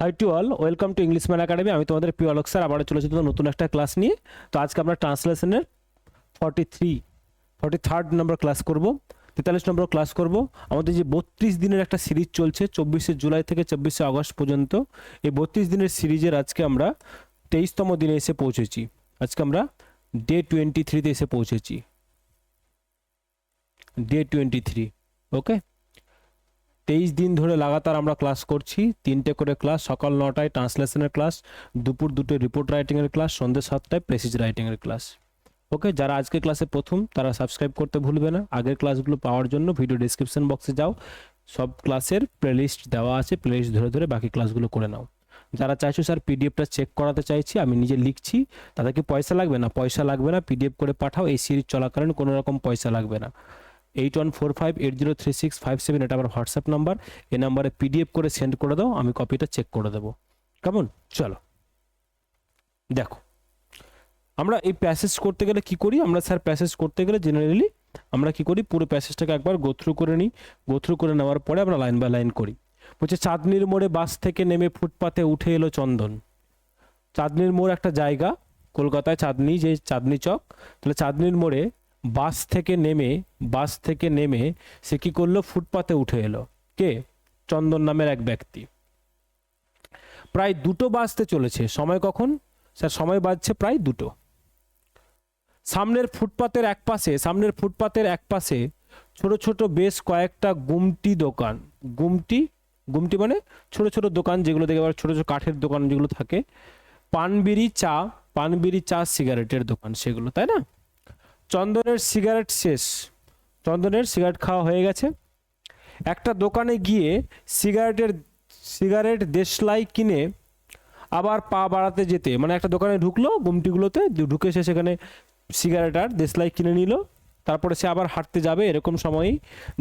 Hi to all welcome to English man academy আমি তোমাদের প্রিয় আলোক স্যার, আবারও চলেছি তোমাদের নতুন একটা ক্লাস নিয়ে। তো আজকে আমরা ট্রান্সলেশনের forty three forty third number class করব, তেতাল্লিশ নম্বর ক্লাস করব। আমাদের যে বত্রিশ দিনের একটা সিরিজ চলছে, চব্বিশে জুলাই থেকে চব্বিশে আগস্ট পর্যন্ত, এই বত্রিশ দিনের সিরিজের আজকে আমরা তেইশতম দিনে এসে পৌঁছেছি। আজকে আমরা ডে টোয়েন্টি থ্রিতে এসে পৌঁছেছি। ডে টোয়েন্টি থ্রি ওকে তেইশ দিন ধরে লাগাতার আমরা ক্লাস করছি। তিনটে করে ক্লাস, সকাল নটায় ট্রান্সলেশনের ক্লাস, দুপুর দুটো রিপোর্ট রাইটিংয়ের ক্লাস, সন্ধ্যে সাতটায় প্রেসিজ রাইটিংয়ের ক্লাস। ওকে, যারা আজকে ক্লাসে প্রথম, তারা সাবস্ক্রাইব করতে ভুলবে না। আগের ক্লাসগুলো পাওয়ার জন্য ভিডিও ডিসক্রিপশন বক্সে যাও। সব ক্লাসের প্লেলিস্ট দেওয়া আছে, প্লেলিস্ট ধরে ধরে বাকি ক্লাসগুলো করে নাও। যারা চাইছো স্যার পিডিএফটা চেক করাতে চাইছি, আমি নিজে লিখছি। তাদেরকে পয়সা লাগবে না? পয়সা লাগবে না, পিডিএফ করে পাঠাও। এই সিরিজ চলাকালীন কোনো রকম পয়সা লাগবে না। Eight one four five eight zero three six five seven এটা আমার হোয়াটসঅ্যাপ নাম্বার এই নাম্বারে পিডিএফ করে সেন্ড করে দাও, আমি কপিটা চেক করে দেবো। কেমন? চলো। দেখো। আমরা এই প্যাসেজ করতে গেলে কি করি? আমরা স্যার প্যাসেজ করতে গেলে জেনারেলি আমরা কি করি? পুরো প্যাসেজটাকে একবার গোথ্রু করে নিই। গোথ্রু করে নেওয়ার পরে আমরা লাইন বাই লাইন করি। বলছে, চাঁদনির মোড়ে বাস থেকে নেমে ফুটপাতে উঠে এলো চন্দন। চাঁদনির মোড় একটা জায়গা। কলকাতায় চাঁদনি, যে চাঁদনি চক। তাহলে চাঁদনির মোড়ে বাস থেকে নেমে, বাস থেকে নেমে সে কি করল? ফুটপাতে উঠে এলো। কে? চন্দন নামের এক ব্যক্তি। প্রায় দুটো বাজতে চলেছে। সময় কখন? স্যার, সময় বাজছে প্রায় দুটো। সামনের ফুটপাতের এক পাশে, সামনের ফুটপাতের এক পাশে ছোট ছোট বেশ কয়েকটা গুমটি দোকান। গুমটি? গুমটি মানে ছোট ছোট দোকান যেগুলো দেখে আবার ছোট ছোট কাঠের দোকান যেগুলো থাকে। পানবিড়ি চা পানবিড়ি চা সিগারেটের দোকান সেগুলো, তাই না? চন্দনের সিগারেট শেষ। চন্দনের সিগারেট খাওয়া হয়ে গেছে। একটা দোকানে গিয়ে সিগারেটের, সিগারেট দেশলাই কিনে আবার পা বাড়াতে যেতে। মানে একটা দোকানে ঢুকলো, গুমটিগুলোতে, ঢুকে সে সেখানে সিগারেট আর দেশলাই কিনে নিল। তারপরে সে আবার হাঁটতে যাবে এরকম সময়ই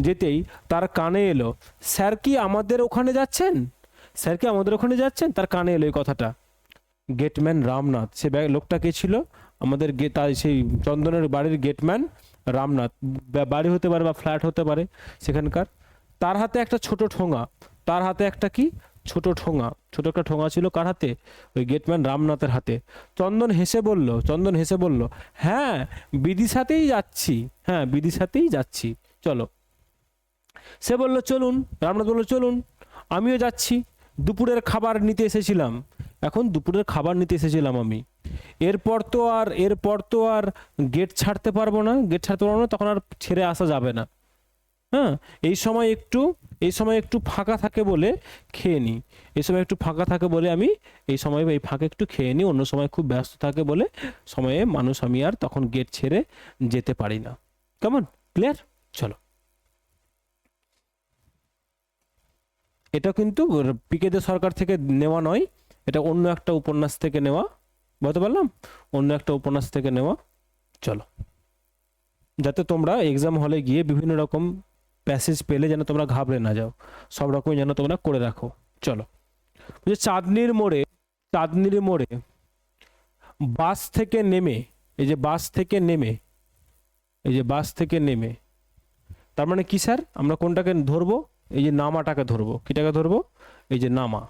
যেতেই তার কানে এলো, স্যার কি আমাদের ওখানে যাচ্ছেন? স্যার কি আমাদের ওখানে যাচ্ছেন? তার কানে এলো এই কথাটা। গেটম্যান রামনাথ, সে লোকটা কে ছিল? আমাদের গে তার সেই চন্দনের বাড়ির গেটম্যান রামনাথ। বাড়ি হতে পারে বা ফ্ল্যাট হতে পারে সেখানকার। তার হাতে একটা ছোট ঠোঙা। তার হাতে একটা কি? ছোট ঠোঙা। ছোট একটা ঠোঙা ছিল কার হাতে? ওই গেটম্যান রামনাথের হাতে। চন্দন হেসে বলল, চন্দন হেসে বলল হ্যাঁ বিদিশাতেই যাচ্ছি। হ্যাঁ বিদিশাতেই যাচ্ছি। চলো। সে বলল, চলুন। রামনাথ বলল, চলুন। আমিও যাচ্ছি। দুপুরের খাবার নিতে এসেছিলাম। এখন দুপুরের খাবার নিতে এসেছিলাম আমি। এরপর তো আর, এরপর তো আর গেট ছাড়তে পারব না। গেট ছাড়তে পারব না, তখন আর ছেড়ে আসা যাবে না। হ্যাঁ এই সময় একটু, এই সময় একটু ফাঁকা থাকে বলে খেয়ে নিই। এই সময় একটু ফাঁকা থাকে বলে আমি এই সময়, এই ফাঁকে একটু খেয়ে নিই। অন্য সময় খুব ব্যস্ত থাকে বলে সময়ে মানুষ আমি আর তখন গেট ছেড়ে যেতে পারি না। কেমন? ক্লিয়ার চলো। এটা কিন্তু পিকেদের সরকার থেকে নেওয়া নয়, এটা অন্য একটা উপন্যাস থেকে নেওয়া বলতে পারলাম? অন্য একটা উপন্যাস থেকে নেওয়া। চলো। যাতে তোমরা এক্সাম হলে গিয়ে বিভিন্ন রকম প্যাসেজ পেলে যেন তোমরা ঘাবড়ে না যাও। সব রকমই যেন তোমরা করে রাখো চলো। বলছে চাঁদনির মোড়ে চাঁদনির মোড়ে বাস থেকে নেমে, এই যে বাস থেকে নেমে, এই যে বাস থেকে নেমে, তার মানে কি স্যার? আমরা কোনটাকে ধরবো? এই যে নামাটাকে ধরবো। কিটাকে ধরবো? এই যে নামা।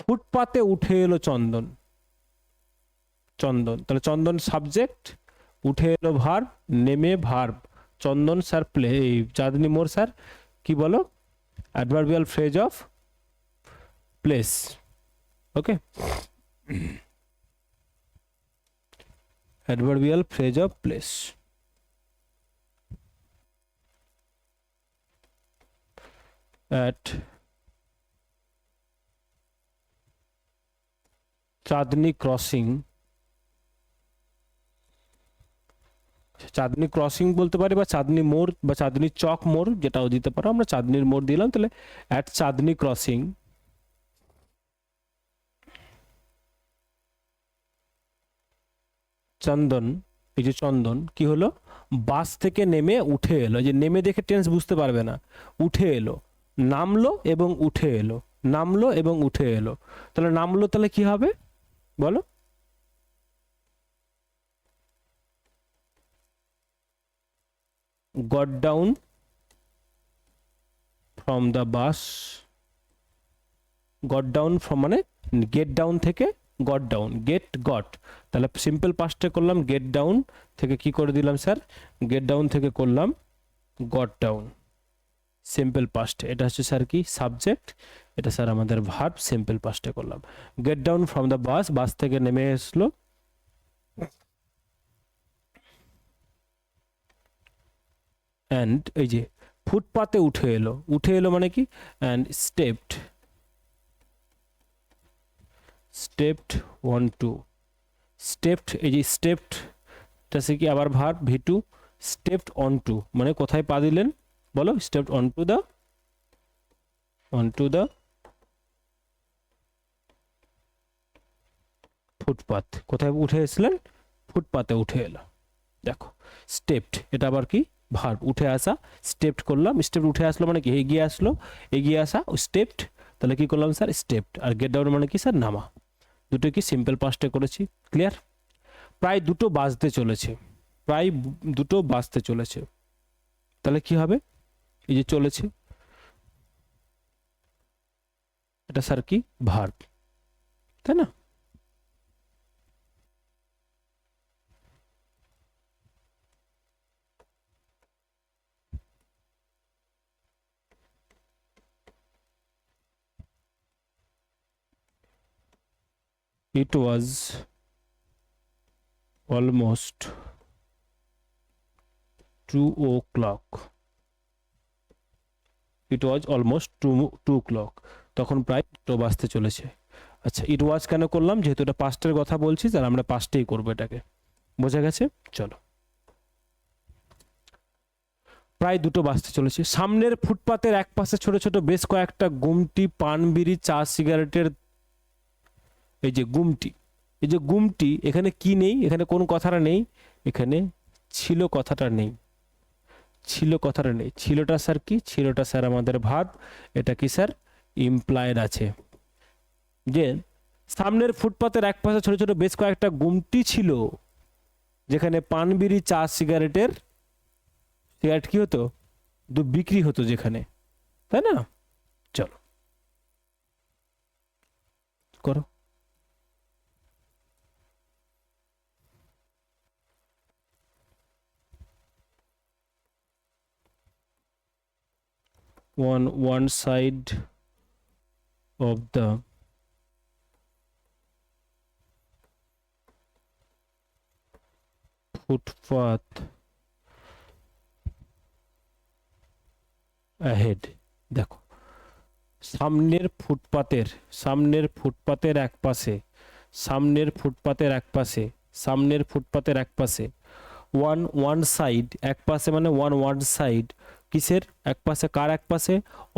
ফুটপাতে উঠে এলো চন্দন। চন্দন। তাহলে চন্দন সাবজেক্ট উঠে এলো ভার্ব নেমে ভার্ব চন্দন স্যার প্লে এই চাঁদনি মোর স্যার কি বলো? Adverbial phrase of place okay adverbial phrase of place Chandni crossing Chandni crossing বলতে পারি বা চাঁদনি মোড় বা চাঁদনি চক মোড় যেটাও দিতে পারো। আমরা চাঁদনির মোড় দিলাম, তাহলে অ্যাট চাঁদনি ক্রসিং চন্দন, এই যে চন্দন, কি হলো? বাস থেকে নেমে উঠে এলো। যে নেমে দেখে টেন্স বুঝতে পারবে না। উঠে এলো। নামলো এবং উঠে এলো। নামলো এবং উঠে এলো। তাহলে নামলো তাহলে কি হবে? বলো। got down from the bus got down from মানে গেট ডাউন থেকে গট ডাউন গেট গট তাহলে সিম্পল পাস্টে করলাম গেট ডাউন থেকে কি করে দিলাম স্যার? গেট ডাউন থেকে করলাম গট ডাউন সিম্পল পাস্টে এটা হচ্ছে স্যার কি? সাবজেক্ট এটা স্যার আমাদের ভার্ব সিম্পল পাস্টে করলাম। Get down from the bus bus থেকে নেমে আসলো অ্যান্ড এই যে ফুটপাতে উঠে এলো। উঠে এলো মানে কি? And stepped stepped one two stepped এই যে স্টেপড এটা সে কি? আবার ভার V two stepped on to মানে কোথায় পা দিলেন? বলো stepped on to the on to the footpath কোথায় উঠে এসলেন? ফুটপাতে উঠে এলো। দেখো স্টেপড এটা আবার কি? ভার্ব উঠে আসা। স্টেপড করলাম স্টেপ উঠে আসলো মানে কি? এগিয়ে আসলো। এগিয়ে আসা স্টেপড তাহলে কি করলাম স্যার? স্টেপড আর গেট ডাউন মানে কি স্যার? নামা। দুটো কি? সিম্পল পাস্টে করেছি। ক্লিয়ার প্রায় দুটো বাজতে চলেছে। প্রায় দুটো বাজতে চলেছে। তাহলে কি হবে? এই যে চলেছে এটা স্যার কি ভার্ব তাই না it was almost two o'clock it was almost two two clock তখন প্রায় তো বাজতে চলেছে। আচ্ছা ইট ওয়াজ কেন করলাম? যেহেতু এটা পাস্টের কথা বলছি তাহলে আমরা পাস্টেই করব এটাকে। বোঝা গেছে? চলো। প্রায় দুটো বাজতে চলেছে। সামনের ফুটপাতের এক পাশে ছোট ছোট বেশ কয়েকটা গুমটি পান বিড়ি চা, সিগারেটের এই যে গুমটি। এই যে গুমটি, এখানে কি নেই? এখানে কোন কথাটা নেই? এখানে ছিল কথাটা নেই। ছিল কথাটা নেই। ছিলটা স্যার কি? ছিলটা স্যার আমাদের ভাব এটা কি স্যার? ইমপ্লয়েড আছে। যে সামনের ফুটপাতের এক পাশে ছোট ছোট বেশ কয়েকটা গুমটি ছিল, যেখানে পান বিড়ি চা সিগারেটের সিগারেট কি হতো? দু বিক্রি হতো যেখানে। তাই না? চলো। করো। On one side of the footpath ahead. দেখো, সামনের ফুটপাতের সামনের ফুটপাতের এক পাশে, সামনের ফুটপাতের এক পাশে, সামনের ফুটপাতের এক পাশে ওয়ান ওয়ান সাইড এক পাশে মানে ওয়ান ওয়ান সাইড কিসের? এক পাশে, কার এক পাশে?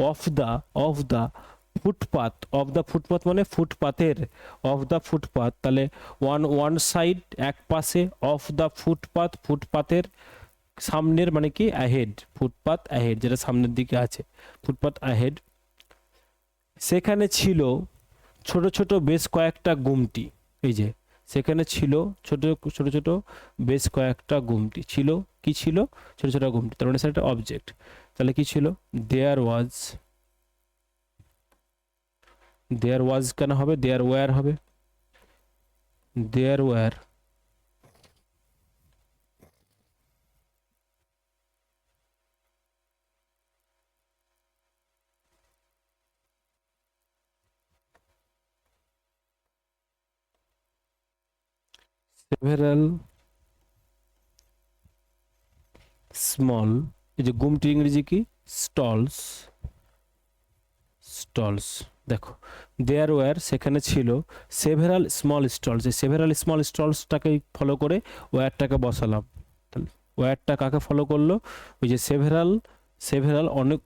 Of the of the footpath of the footpath মানে ফুটপাথের অফ দা ফুটপাথ তাহলে ওয়ান ওয়ান সাইড এক পাশে অফ দা ফুটপাথ ফুটপাথের সামনের মানে কি? অ্যাহেড ফুটপাথ অ্যাহেড যেটা সামনের দিকে আছে ফুটপাথ অ্যাহেড সেখানে ছিল ছোট ছোট বেশ কয়েকটা গুমটি, এই যে সেখানে ছিল ছোট ছোট ছোট বেশ কয়েকটা গুমটি। ছিল? কি ছিল? ছোট ছোট গুমটি। তার মানে সেটা একটা অবজেক্ট তাহলে কি ছিল? দেয়ার ওয়াজ দেয়ার ওয়াজ কেন হবে? দেয়ার ওয়ার হবে। দেয়ার ওয়ার several স্মল এই যে গুমটি ইংরেজি কি? স্টলস স্টলস দেখো দেয়ার ওয়ার সেখানে ছিল সেভেরাল স্মল স্টলস এই সেভেরাল স্মল স্টলসটাকে ফলো করে ওয়ারটাকে বসালাম। তাহলে ওয়ারটা কাকে ফলো করল? ওই যে সেভেরাল সেভেরাল অনেক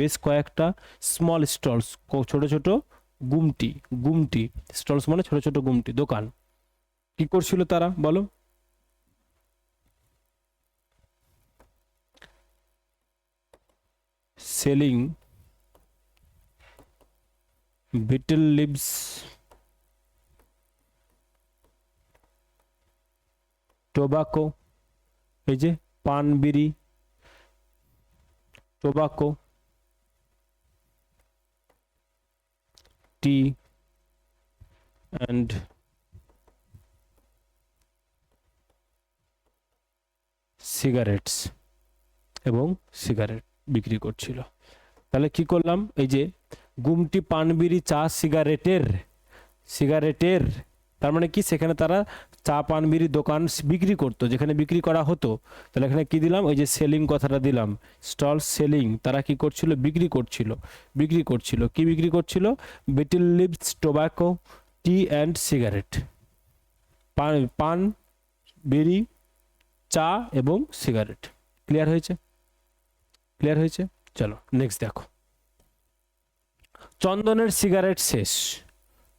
বেশ কয়েকটা স্মল স্টলস ছোট ছোট গুমটি গুমটি। স্টলস মানে ছোট ছোট গুমটি, দোকান। কি করছিল তারা? বলো। সেলিং বিটল লিভস টোবাকো, এই যে পান বিড়ি, টোবাকো, টি অ্যান্ড সিগারেটস এবং সিগারেট বিক্রি করছিল। তাহলে কি করলাম? এই যে গুমটি পানবিড়ি চা সিগারেটের সিগারেটের, তার মানে কি? সেখানে তারা চা পানবিড়ি দোকান বিক্রি করতো, যেখানে বিক্রি করা হতো। তাহলে এখানে কি দিলাম? ওই যে সেলিং কথাটা দিলাম। স্টল সেলিং, তারা কি করছিল? বিক্রি করছিল বিক্রি করছিল। কি বিক্রি করছিল? Betel leaves tobacco tea and cigarette. Paan paan bidi চা এবং সিগারেট। ক্লিয়ার হয়েছে? ক্লিয়ার হয়েছে? চলো নেক্সট দেখো। চন্দনের সিগারেট শেষ।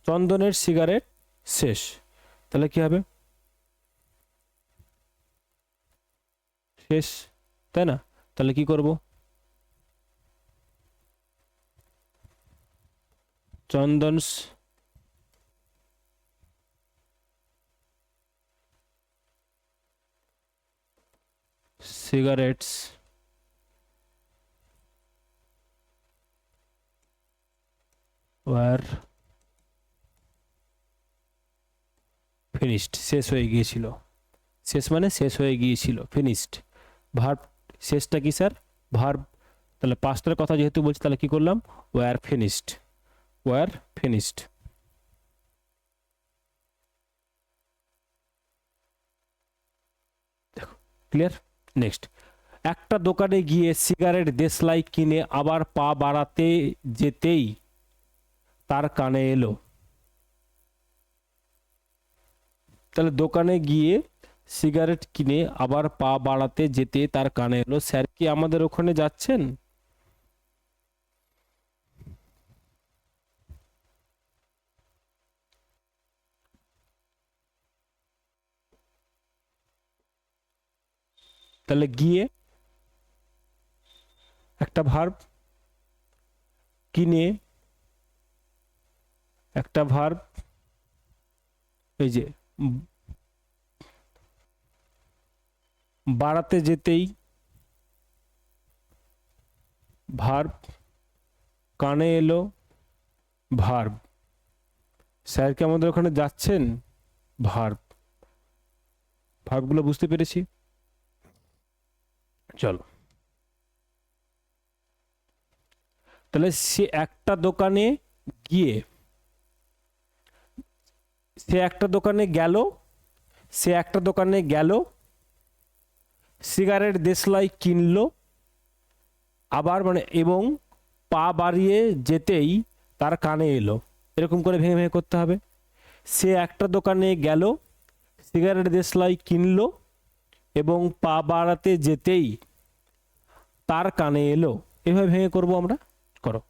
চন্দনের সিগারেট শেষ। তাহলে কি হবে? শেষ, তাই না? তাহলে কি করব? চন্দনস cigarettes were ফিনিশড, শেষ হয়ে গিয়েছিল। শেষ মানে শেষ হয়ে গিয়েছিল, ফিনিশড। ভার্ব, শেষটা কি স্যার? ভার্ব, তাহলে পাঁচটার কথা যেহেতু বলছি, তাহলে কি করলাম? War finished war finished. Clear? Next. একটা দোকানে গিয়ে সিগারেট দেশলাই কিনে আবার পা বাড়াতে যেতেই তার কানে এলো। তাহলে দোকানে গিয়ে সিগারেট কিনে আবার পা বাড়াতে যেতে তার কানে এলো। স্যার কি আমাদের ওখানে যাচ্ছেন? তাহলে গিয়ে একটা ভার্ব কিনে একটা ভার্ব এই যে বাড়াতে যেতেই ভার্ব কানে এলো ভার্ব স্যার কি আমাদের ওখানে যাচ্ছেন? ভার্ব ভার্বগুলো বুঝতে পেরেছি? চলো। তাহলে সে একটা দোকানে গিয়ে, সে একটা দোকানে গেল, সে একটা দোকানে গেল, সিগারেট দেশলাই কিনলো, আবার মানে এবং পা বাড়িয়ে যেতেই তার কানে এলো। এরকম করে ভেঙে ভেঙে করতে হবে। সে একটা দোকানে গেল, সিগারেট দেশলাই কিনলো এবং পা বাড়াতে যেতেই তার কানে এলো। এভাবে ভেঙে করব আমরা? করো।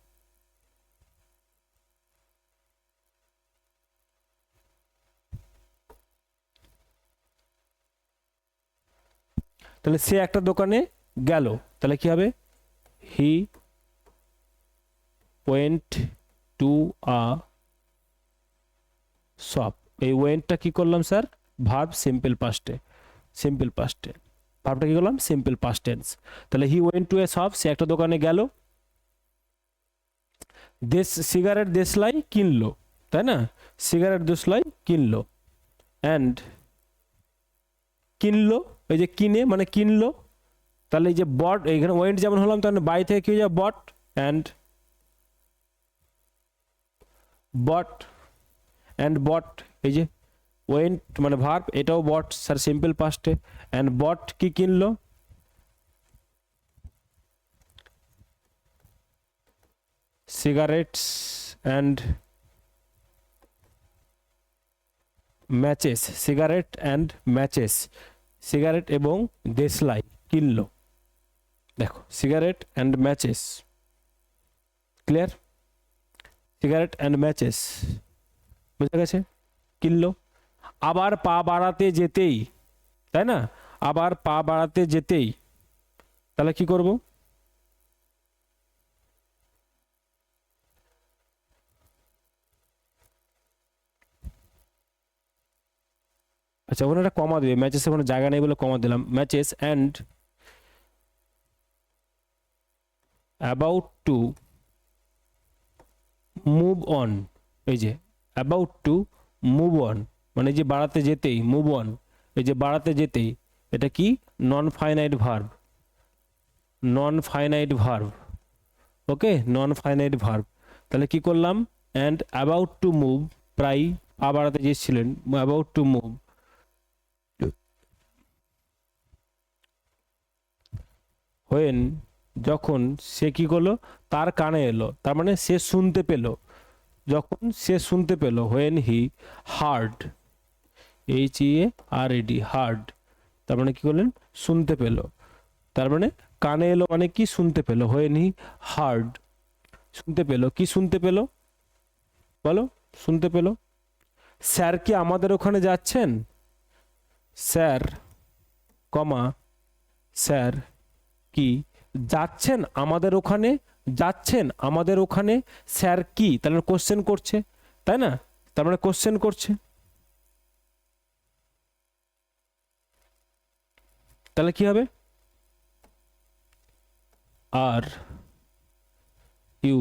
তাহলে সে একটা দোকানে গেল। তাহলে কি হবে? He went to a shop এই ওয়েন্টটা কি করলাম, স্যার? ভার্ব সিম্পল পাস্টে। সিম্পল পাস্টে ভার্বটা কি করলাম? সিম্পল পাস্ট টেন্স তাহলে he went to a shop সে একটা দোকানে গেল। দেশ সিগারেট দেশলাই কিনলো, তাই না? সিগারেট দেশলাই কিনলো। অ্যান্ড কিনলো, এই যে কিনে মানে কিনলো। তাহলে এই যে বট এইখানে ওয়েন্ট যেমন হলাম, তাহলে বাই থেকে কি হয়ে যায়? বট অ্যান্ড বট অ্যান্ড বট এই যে ওয়েন্ট মানে ভার্ব এটাও বট স্যার সিম্পল পাস্টে অ্যান্ড বট কি কিনলো? Cigarettes and matches cigarette and matches cigarette এবং দেশলাই কিনলো। দেখো cigarette and matches clear cigarette and matches বুঝা গেছে? কিনলো? আবার পা বাড়াতে যেতেই, তাই না? আবার পা বাড়াতে যেতেই। তাহলে কি করব? আচ্ছা ওখানে একটা কমা দিবে। ম্যাচেসে কোনো জায়গা নেই বলে কমা দিলাম। Matches and about to move on এই যে অ্যাবাউট টু মুভ অন মানে যে বাড়াতে যেতেই মুভ অন এই যে বাড়াতে যেতেই, এটা কি? Non finite verb non finite verb okay non finite verb তাহলে কি করলাম? অ্যান্ড অ্যাবাউট টু মুভ প্রায় পা বাড়াতে গিয়েছিলেন অ্যাবাউট টু মুভ হোয়েন যখন সে কি করল? তার কানে এলো। তার মানে সে শুনতে পেল। যখন সে শুনতে পেল when he heard H E A R D heard তার মানে কি করলেন? শুনতে পেল। তার মানে কানে এলো মানে কি? শুনতে পেল। হোয়েন হার্ড শুনতে পেল। কি শুনতে পেল? বলো, শুনতে পেল। স্যার কি আমাদের ওখানে যাচ্ছেন? স্যার, কমা, স্যার, কি? যাচ্ছেন আমাদের ওখানে? যাচ্ছেন আমাদের ওখানে? স্যার কি? তাহলে কোশ্চেন করছে। তাই না? তার মানে কোশ্চেন করছে। তাহলে কি হবে? Are you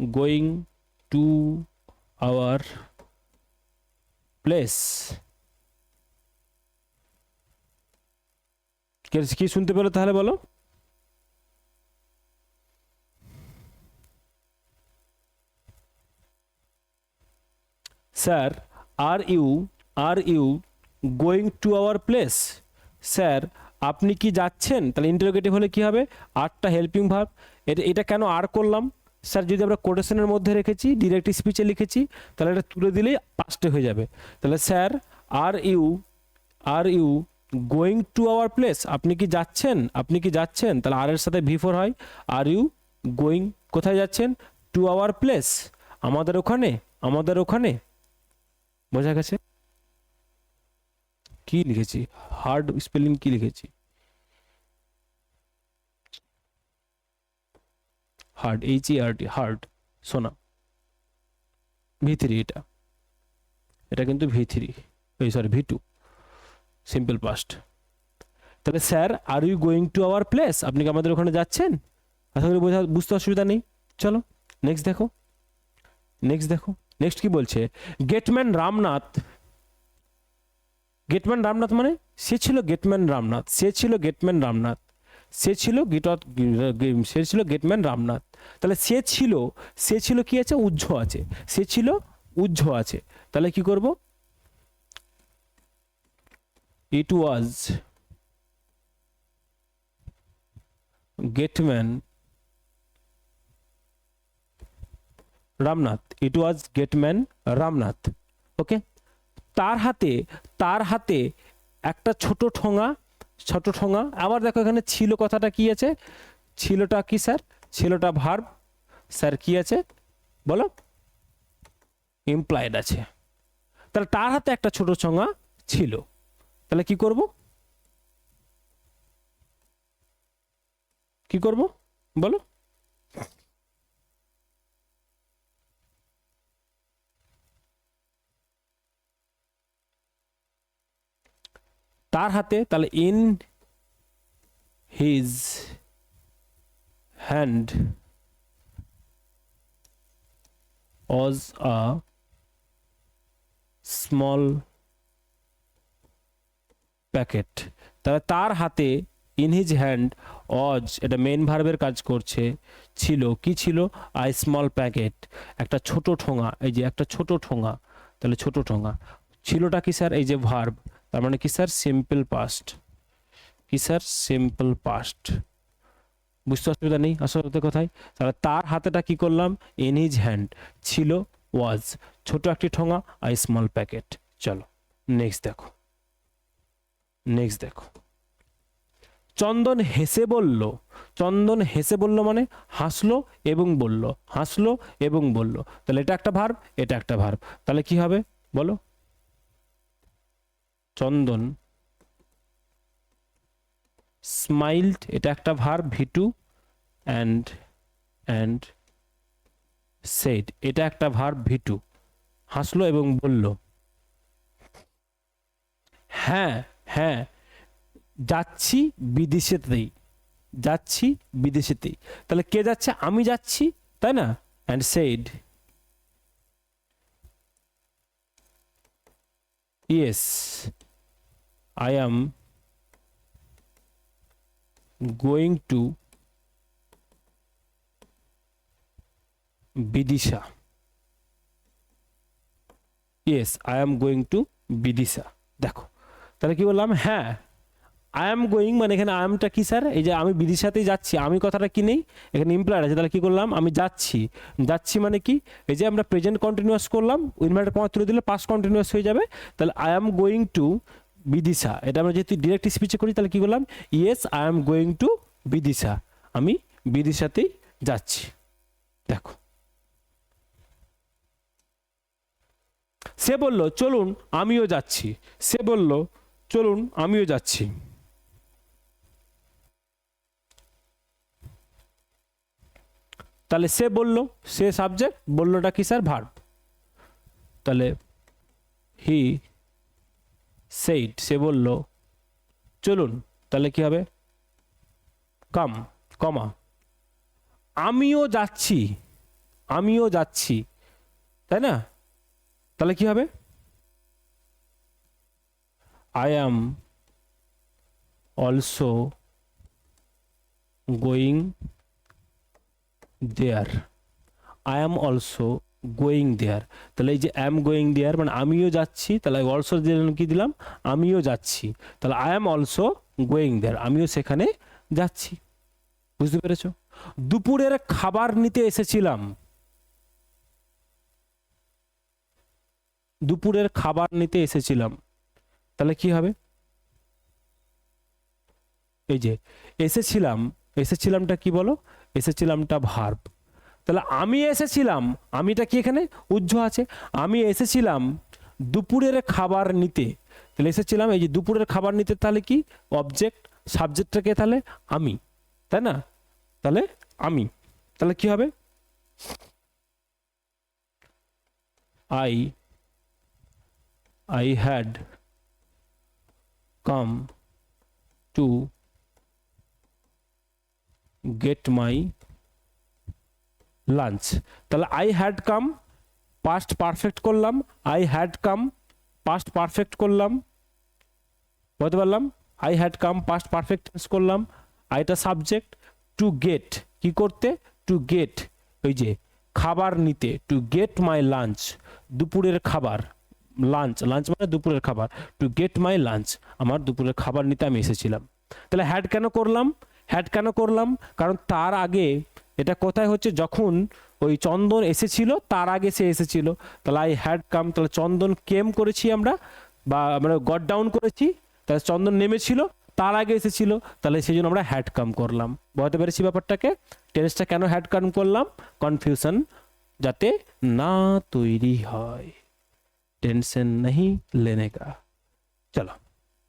going to our place কি শুনতে পেল তাহলে বলো? Sir are you are you going to our place sir আপনি কি যাচ্ছেন? তাহলে ইন্টারোগেটিভ হলে কি হবে? আরটা হেল্পিং ভাব এটা এটা কেন আর করলাম? স্যার যদি আমরা কোটেশনের মধ্যে রেখেছি ডিরেক্ট স্পিচে লিখেছি, তাহলে এটা তুলে দিলেই পাস্টে হয়ে যাবে। তাহলে sir are you are you going to our place আপনি কি যাচ্ছেন? আপনি কি যাচ্ছেন? তাহলে আর এর সাথে ভি ফোর হয়। আর ইউ গোয়িং কোথায় যাচ্ছেন? টু আওয়ার প্লেস আমাদের ওখানে আমাদের ওখানে। বোঝা গেছে? কি লিখেছি? হার্ড স্পেলিং কি লিখেছি? Heard H R D heard সোনা। ভি থ্রি এটা। এটা কিন্তু ভি থ্রি ওই sorry V two simple past তাহলে sir are you going to our place আপনি কি আমাদের ওখানে যাচ্ছেন? আশা করি বোঝা বুঝতে অসুবিধা নেই। চলো নেক্সট দেখো। নেক্সট দেখো। নেক্সট কি বলছে? গেটম্যান রামনাথ গেটম্যান রামনাথ মানে? সে ছিল গেটম্যান রামনাথ। সে ছিল গেটম্যান রামনাথ। সে ছিল গেট সে ছিল গেটম্যান রামনাথ। তাহলে সে ছিল সে ছিল কি আছে? উজ্জ আছে। সে ছিল উজ্জ আছে। তাহলে কি করব? It was gateman Ramnath. It was gateman Ramnath. Okay তার হাতে তার হাতে একটা ছোট ঠোঙা ছোট ঠোঙা। আবার দেখো এখানে ছিল কথাটা কি আছে? ছিলটা কি, স্যার? ছিলটা ভার্ব। স্যার, কি আছে? বলো। ইমপ্লয়েড আছে। তাহলে তার হাতে একটা ছোট ঠোঙা ছিল। তাহলে কি করব? কি করব? বলো। তার হাতে, তাহলে in his hand was a small packet তাহলে তার হাতে ইন হিজ হ্যান্ড অজ এটা মেন ভার্বের কাজ করছে, ছিল। কি ছিল? আই স্মল প্যাকেট একটা ছোট ঠোঙা, এই যে একটা ছোট ঠোঙা, তাহলে ছোট ঠোঙা। ছিলটা কি স্যার এই যে ভার্ব তার মানে কি স্যার? সিম্পল পাস্ট কি স্যার? সিম্পল পাস্ট বুঝতে অসুবিধা নেই আসলে কোথায়? তাহলে তার হাতেটা কি করলাম? ইন হিজ হ্যান্ড ছিল ওয়াজ ছোট একটি ঠোঙা আই স্মল প্যাকেট চলো নেক্সট দেখো। নেক্সট দেখো। চন্দন হেসে বলল, চন্দন হেসে বলল মানে হাসলো এবং বলল, হাসলো এবং বলল। তাহলে এটা একটা ভার্ব এটা একটা ভার্ব তাহলে কি হবে? বলো। চন্দন। স্মাইলড এটা একটা verb V two and and said এটা একটা ভার্ব ভিটু। হাসলো এবং বলল হ্যাঁ হ্যাঁ যাচ্ছি বিদেশেতেই যাচ্ছি বিদেশেতেই। তাহলে কে যাচ্ছে? আমি যাচ্ছি, তাই না? And said yes I am going to Bidisha yes I am going to Bidisha দেখো, তাহলে কি বললাম? হ্যাঁ আই অ্যাম গোয়িং মানে এখানে আই এমটা কি স্যার এই যে আমি বিদিশাতেই যাচ্ছি, আমি কথাটা কি নেই? এখানে ইমপ্লয়ার আছে, তাহলে কি করলাম? আমি যাচ্ছি। যাচ্ছি মানে কি? এই যে আমরা প্রেজেন্ট কন্টিনিউয়াস করলাম ইনভার্টার কমা তুলে দিলে পাস কন্টিনিউয়াস হয়ে যাবে। তাহলে I am going to Bidisha. এটা আমরা যেহেতু ডিরেক্ট স্পিচে করি, তাহলে কি করলাম? Yes I am going to Bidisha আমি বিদিশাতেই যাচ্ছি। দেখো। সে বলল, চলুন, আমিও যাচ্ছি। সে বলল, চলুন, আমিও যাচ্ছি। তাহলে সে বলল, সে সাবজেক্ট বললোটা কি স্যার ভার্ব তাহলে হি সেইড সে বলল, চলুন, তাহলে কি হবে? কাম কমা আমিও যাচ্ছি আমিও যাচ্ছি, তাই না? তাহলে কি হবে? I am also going there I am also going there তাহলে এই যে অ্যাম গোয়িং দেয়ার মানে আমিও যাচ্ছি, তাহলে অলসো দিলাম, কি দিলাম? আমিও যাচ্ছি। তাহলে I am also going there আমিও সেখানে যাচ্ছি। বুঝতে পেরেছ? দুপুরের খাবার নিতে এসেছিলাম। দুপুরের খাবার নিতে এসেছিলাম। তাহলে কি হবে? এই যে, এসেছিলাম, এসেছিলামটা কি বলো? এসেছিলামটা ভার্ব তাহলে আমি এসেছিলাম, আমিটা কি এখানে? উজ্জ্ব আছে। আমি এসেছিলাম দুপুরের খাবার নিতে। তাহলে এসেছিলাম, এই যে দুপুরের খাবার নিতে তাহলে কি? অবজেক্ট সাবজেক্টটাকে তাহলে আমি, তাই না? তাহলে আমি। তাহলে কি হবে? I I had come to get my lunch. তাহলে I had come past perfect করলাম I had come past perfect করলাম। বলতে পারলাম? I had come past perfect করলাম। আইটা সাবজেক্ট টু গেট কি করতে? টু গেট ওই যে খাবার নিতে টু গেট মাই লাঞ্চ দুপুরের খাবার লাঞ্চ লাঞ্চ মানে দুপুরের খাবার টু গেট মাই লাঞ্চ আমার দুপুরের খাবার নিতে আমি এসেছিলাম। তাহলে হ্যাড কেন করলাম? হ্যাড কেন করলাম? কারণ তার আগে এটা কোথায় হচ্ছে? যখন ওই চন্দন এসেছিল, তার আগে সে এসেছিল। তাহলে আই হ্যাড কাম তাহলে চন্দন কেম করেছি আমরা, বা আমরা গড ডাউন করেছি, তাহলে চন্দন নেমেছিল, তার আগে এসেছিল, তাহলে সেই জন্য আমরা হ্যাড কাম করলাম। বলতে পেরেছি ব্যাপারটাকে? টেনিসটা কেন হ্যাড কাম করলাম? কনফিউশন যাতে না তৈরি হয়। টেনশন নেই, লেনে কা চলো,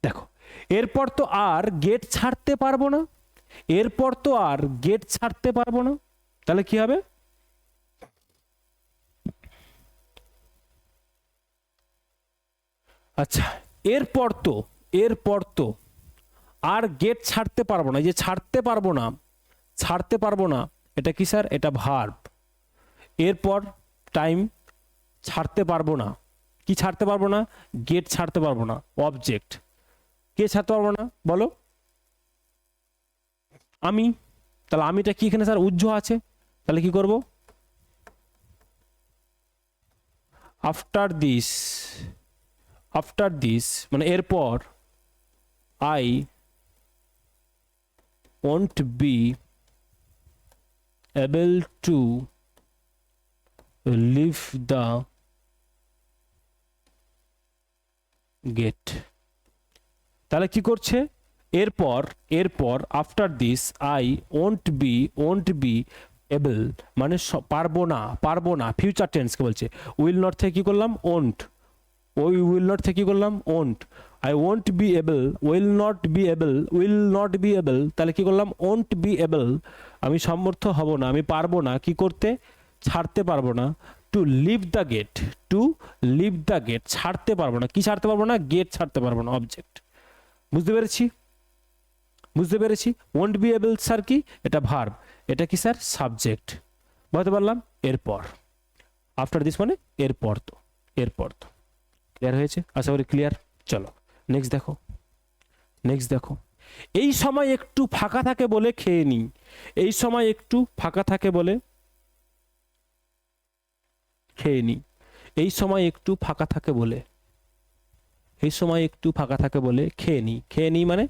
দেখো। এরপর তো আর গেট ছাড়তে পারব না। এরপর তো আর গেট ছাড়তে পারব না। তাহলে কি হবে? আচ্ছা এরপর তো এরপর তো আর গেট ছাড়তে পারব না। যে ছাড়তে পারব না, ছাড়তে পারব না, এটা কি স্যার এটা ভার্ব এরপর টাইম ছাড়তে পারব না। কি ছাড়তে পারব না? গেট ছাড়তে পারব না। অবজেক্ট কে ছাড়তে পারব না? বলো। আমি? তাহলে আমিটা কি এখানে স্যার উজ্জ্ব আছে? তাহলে কি করব? আফটার দিস আফটার দিস মানে এরপর I won't be able to leave the gate তাহলে কি করছে? এরপর এরপর after this I won't be won't be able মানে পারব না পারব না ফিউচার টেন্সকে বলছে। উইল নট থেকে কী করলাম? ওন্ট ওই উইল নট থেকে কী করলাম? Won't I won't be able will not be able will not be able তাহলে কী করলাম? ওন্ট বি এবল আমি সমর্থ হব না, আমি পারব না, কি করতে? ছাড়তে পারব না। To leave the gate to leave the gate ছাড়তে পারব না। কি ছাড়তে পারব না? গেট ছাড়তে পারব না অবজেক্ট বুঝতে পেরেছি? বুঝতে পেরেছি? ওন্ট বি এবল স্যার কি? এটা ভার্ব এটা কি স্যার সাবজেক্ট বুঝতে পারলাম? এরপর। আফটার দিস মানে এরপর তো। এরপর তো। ক্লিয়ার হয়েছে? আশা করি ক্লিয়ার চলো নেক্সট দেখো। নেক্সট দেখো। এই সময় একটু ফাঁকা থাকে বলে খেয়ে নিই। এই সময় একটু ফাঁকা থাকে বলে খেয়ে নিই। এই সময় একটু ফাঁকা থাকে বলে। এই সময় একটু ফাঁকা থাকে বলে খেয়ে নিই। খেয়ে নিই মানে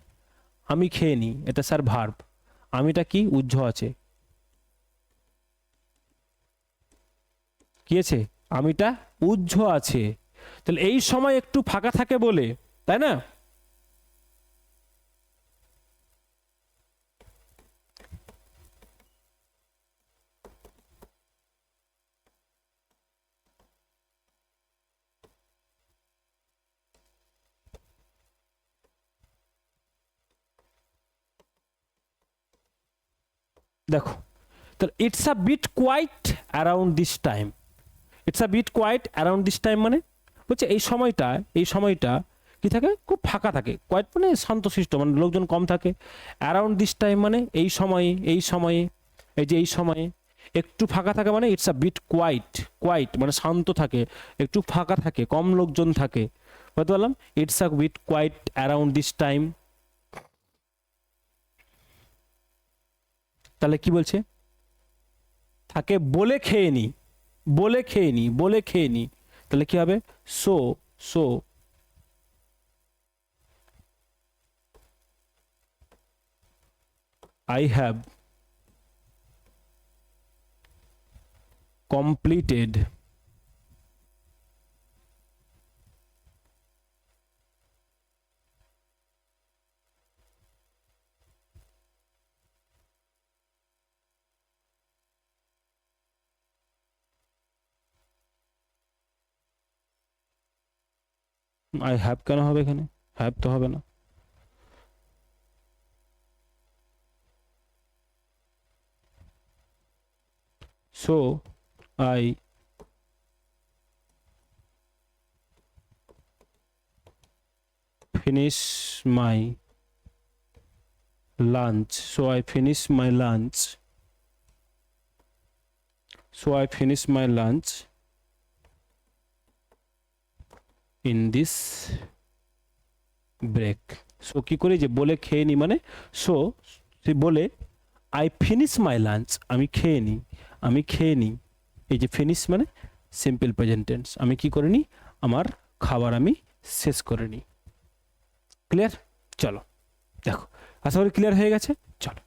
আমি খেয়ে নিই এটা স্যার ভার্ব। আমিটা কি? উজ্জ আছে। কি আছে? আমিটা উজ্জ আছে। তাহলে এই সময় একটু ফাঁকা থাকে বলে, তাই না? দেখো তাহলে it's a bit quiet around this time it's a bit quiet around this time মানে হচ্ছে এই সময়টা এই সময়টা কি থাকে? খুব ফাঁকা থাকে কোয়াইট মানে শান্তশিষ্ট মানে লোকজন কম থাকে। অ্যারাউন্ড দিস টাইম মানে এই সময়ে এই সময়ে, এই যে এই সময়ে একটু ফাঁকা থাকে মানে it's a bit quiet quiet মানে শান্ত থাকে, একটু ফাঁকা থাকে, কম লোকজন থাকে। বুঝতে পারলাম? It's a bit quiet around this time তাহলে কি বলছে? থাকে বলে খেয়ে নি, বলে খেয়ে নি, বলে খেয়ে নি। তাহলে কি হবে? So so. I have completed I have কেন হবে এখানে হ্যাভ তো হবে না so I finish my lunch so i finish my lunch so i finish my lunch In this break so কি করে যে বলে খেয়ে নি মানে? সো সে বলে আই ফিনিশ মাই লাঞ্চ আমি খেয়ে নিই আমি খেয়ে নিই এই যে ফিনিশ মানে সিম্পল প্রেজেন্টেন্স আমি কি করে নিই আমার খাবার আমি শেষ করে নিই ক্লিয়ার চলো, দেখো। আশা করি ক্লিয়ার হয়ে গেছে? চলো।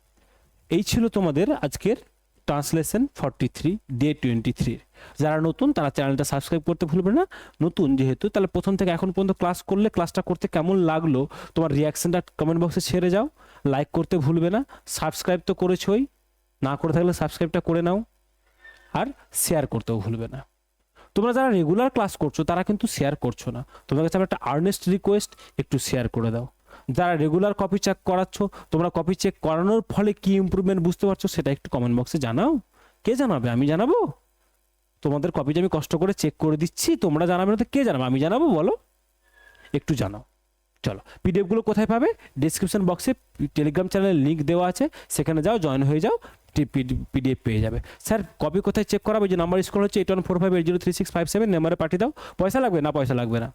এই ছিল তোমাদের আজকের translation forty three, day twenty থ্রির যারা নতুন, তারা চ্যানেলটা সাবস্ক্রাইব করতে ভুলবে না। নতুন যেহেতু, তাহলে প্রথম থেকে এখন পর্যন্ত ক্লাস করলে ক্লাসটা করতে কেমন লাগল, তোমার রিয়াকশনটা কমেন্ট বক্সে ছেড়ে যাও। লাইক করতে ভুলবে না। সাবস্ক্রাইব তো করেছোই। না করে থাকলে সাবস্ক্রাইবটা করে নাও। আর শেয়ার করতেও ভুলবে না। তোমরা যারা রেগুলার ক্লাস করছ, তারা কিন্তু শেয়ার করছ না। তোমার কাছে আমার একটা আর্নেস্ট রিকোয়েস্ট একটু শেয়ার করে দাও। যারা রেগুলার কপি চেক করাচ্ছ, তোমরা কপি চেক করানোর ফলে কি ইমপ্রুভমেন্ট বুঝতে পারছ সেটা একটু কমেন্ট বক্সে জানাও। কে জানাবে? আমি জানাব? তোমাদের কপিটা আমি কষ্ট করে চেক করে দিচ্ছি, তোমরা জানাবে না তো কে জানাবে? আমি জানাব, বলো। একটু জানাও। চলো পিডিএফগুলো কোথায় পাবে? ডিসক্রিপশন বক্সে টেলিগ্রাম চ্যানেলের লিঙ্ক দেওয়া আছে, সেখানে যাও জয়েন হয়ে যাও পিডিএফ পেয়ে যাবে। স্যার কপি কোথায় চেক করাবে? যে নাম্বার স্কোর হচ্ছে eight one four five eight zero three six five seven নাম্বারে পাঠিয়ে দাও। পয়সা লাগবে না? পয়সা লাগবে না।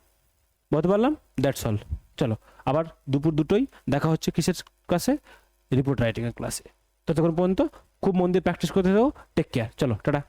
বলতে পারলাম? দ্যাটস অল চলো, আবার দুপুর দুটোই দেখা হচ্ছে কিসের ক্লাসে? রিপোর্ট রাইটিংয়ের ক্লাসে ততক্ষণ পর্যন্ত খুব মন দিয়ে প্র্যাকটিস করতে থাকো টেক কেয়ার চলো, টাটা।